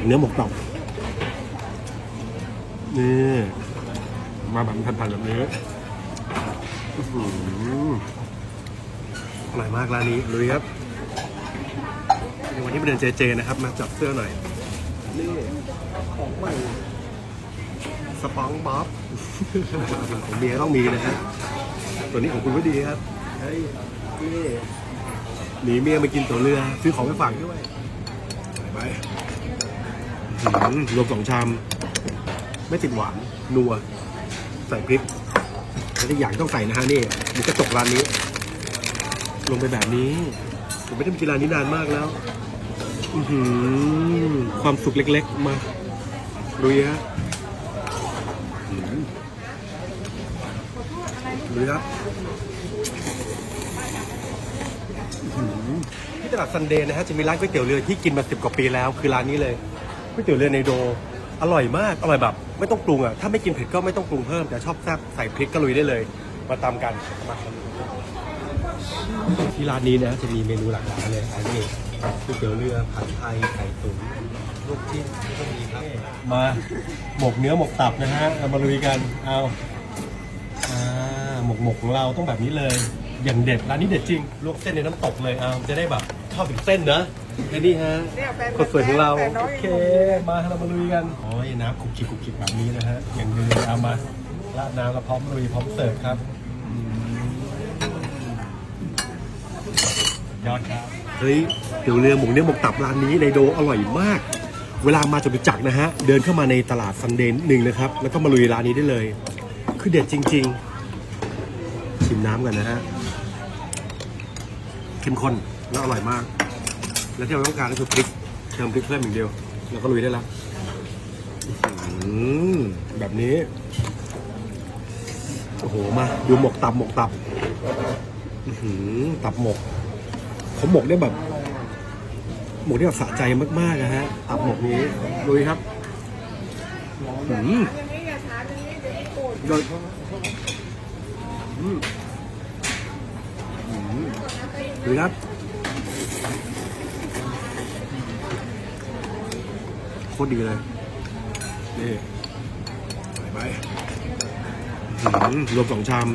กเนื้อหมกตับนี่มาแบบพันๆแบบนี้อร่อยมากร้านนี้ลุยครับในวันที่ไปเดินเจเจนะครับ มาจับเสื้อหน่อย นี่ของใหม่สปองบ๊อบของเมียต้องมีนะฮะตัวนี้ของคุณวดีครับเฮ้ยนี่หนีเมียมากินตัวเรือ ซื้อของไปฝากด้วยไป หือรวมสองชาม ไม่ติดหวาน นัว ใส่พริกแล้วที่อย่างต้องใส่นะฮะนี่หมูกระจกร้านนี้ ลงไปแบบนี้ ผมไม่ได้กินร้านนี้นานมากแล้วอืความสุขเล็ก ๆ มาลุยฮะอื้อหือลุยครับที่ตลาดซันเดย์นะฮะจะมีร้านก๋วยเตี๋ยวเรือที่กินมาสิบกว่าปีแล้ว คือร้านนี้เลย ก๋วยเตี๋ยวเรือในโด อร่อยมาก อร่อยแบบ ไม่ต้องปรุงอะ ถ้าไม่กินเผ็ดก็ไม่ต้องปรุงเพิ่ม แต่ชอบแซ่บใส่พริกก็ลุยได้เลย มาตามกัน มาที่ร้านนี้นะจะมีเมนูหลากหลายเลยอันนี้ก๋วยเตี๋ยวเรือผัดไทยไก่ตุ๋นลูกชิ้นก็มีครับ มาหมกเนื้อหมกตับนะฮะเรามาลุยกันเอาอ่าหมกหมกของเราต้องแบบนี้เลย อย่างเด็ดร้านนี้เด็ดจริงลวกเส้นในน้ำตกเลยเอาจะได้แบบเข้าถึงเส้นนะ แค่นี้ฮะเนี่ยแฟนคนสวยของเรา แฟนน้โออยเค มาเรามาลุยกัน โอ้ยน้ำคุกคิกคุกคิกแบบนี้นะฮะ อย่างดีเลยเอามาราดน้ำแล้วพร้อมลุยพร้อมเสิร์ฟครับอืมยอดครับ เฮ้ยเตี๋ยวเรือหมูเนื้อหมกตับร้านนี้ในโดอร่อยมาก เวลามาจตุจักรนะฮะ เดินเข้ามาในตลาดซันเดย์หนึ่งนะครับ แล้วก็มาลุยร้านนี้ได้เลย คือเด็ดจริง ๆ ชิมน้ำกันนะฮะ เข้มข้นแล้วอร่อยมาก แล้วที่เราต้องการก็คือพริกเติมพริกเพิ่มอย่างเดียว แล้วก็ลุยได้แล้วอื้อหือแบบนี้ โอ้โห มา ดูหมกตับหมกตับหือตับหมกเขาหมกได้แบบ หมกได้แบบสะใจมากๆนะฮะ ตับหมกนี้ลุยครับอื้อหืมอย่างนี้เดี๋ยวไม่โดยอืมอืมดูครับ คตรดีเลย นี่ใส่ไปรวมสองชาม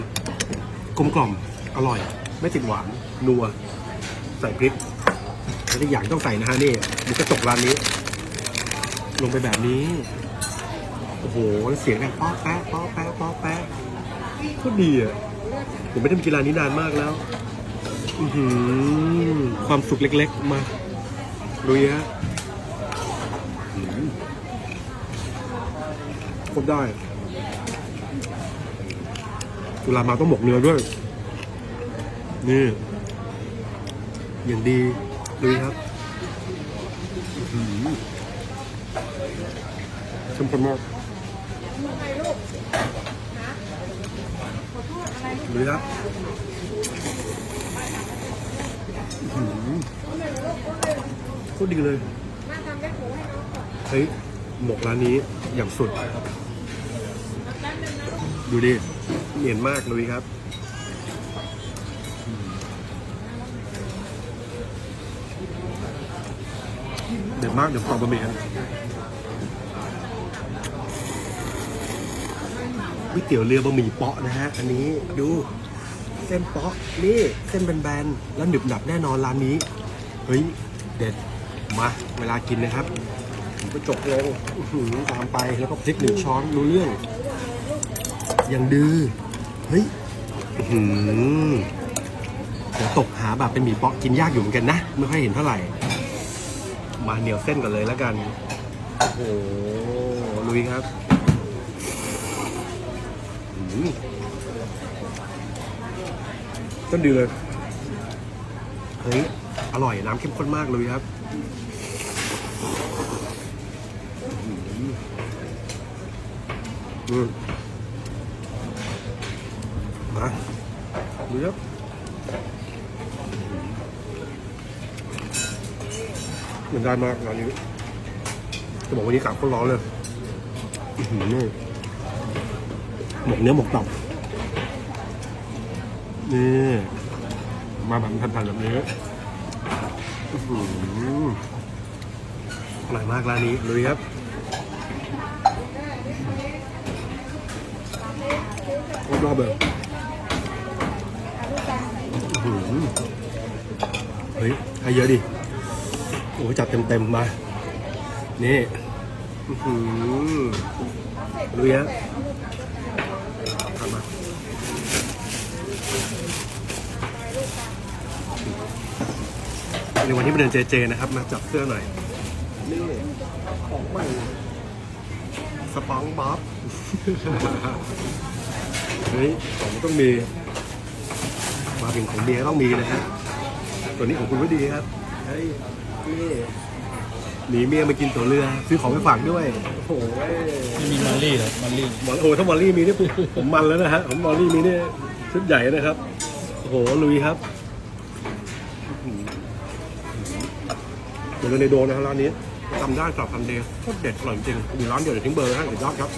กลมกล่อมอร่อย ไม่ติดหวาน นัว ใส่พริกแล้วที่อย่างต้องใส่นะฮะนี่มูกระจกร้านนี้ ลงไปแบบนี้ โอ้โห เสียงดังป๊อกแป๊ะป๊อกแป๊ะป๊อกแป๊ะโคตรดีอะผมไม่ได้มากินร้านนี้นานมากแล้วอือความสุขเล็ก ๆ มาลุยฮะอื้อหือโคตรได้เวลามาต้องหมกเนื้อด้วย นี่ อย่างดีลุยครับอื้อหือเข้มข้นมากอะไรลูกนะขอโทษอะไรลูกลุยครับอื้อหือโคตรดีเลยมาทำแม่หมูให้น้องก่อนเฮ้ยหมกร้านนี้อย่างสุด ดูดิเหนียนมากลุยครับเด็ดมากเดี๋ยวต่อบะหมี่กันก๋วยเตี๋ยวเรือบะหมี่เปาะนะฮะ อันนี้ดูเส้นเปาะนี่เส้นแบนๆแล้วหนึบหนับแน่นอนร้านนี้ เฮ้ย เด็ดมาเวลากินนะครับผมก็จกลงตามไปแล้วก็พริกหนึ่งช้อนรู้เรื่อง ยังดื้อเฮ้ยหือเดี๋ยวตกหาแบบเป็นหมี่เปาะกินยากอยู่เหมือนกันนะ ไม่ค่อยเห็นเท่าไหร่ มาเหนียวเส้นก่อนเลยแล้วกัน โอ้โหลุยครับอื้อหือต้นดีเลย เฮ้ย อร่อยน้ำเข้มข้นมากเลยครับ อืม มาดูครับมันได้มากร้านนี้จะบอกวันนี้กลับก็ร้อนเลยอื้อหือนี่หมกเนื้อหมกตับนี่มาแบบพันๆแบบนี้อื้อหืออร่อยมากร้านนี้ลุยครับรอบเลย เฮ้ยให้เยอะดิ โอ้จัดเต็มๆมา นี่อื้อหือลุยะทำมาในวันที่เดินเจเจนะครับ มาจับเสื้อหน่อย นี่ของใหม่สปองบ๊อบ เฮ้ยของมันต้องมี มาเป็นของเมียต้องมีนะฮะตัวนี้ของคุณก็ดีครับเฮ้ยนี่หนีเมียมากินตัวเรือซื้อของไปฝากด้วยโอ้โหไม่มีมอลลี่เหรอมอลลี่หมอโอ้ถ้ามอลลี่มีนี่ผมมันแล้วนะฮะผมมอลลี่มีนี่ชุดใหญ่นะครับโอ้โหลุยครับเดี๋ยวเราในโดนนะครับร้านนี้จำได้กรอบพันเดย์โคตรเด็ดอร่อยจริงมีร้านเดียวเดี๋ยวทิ้งเบอร์ให้เดี๋ยวยอดครับ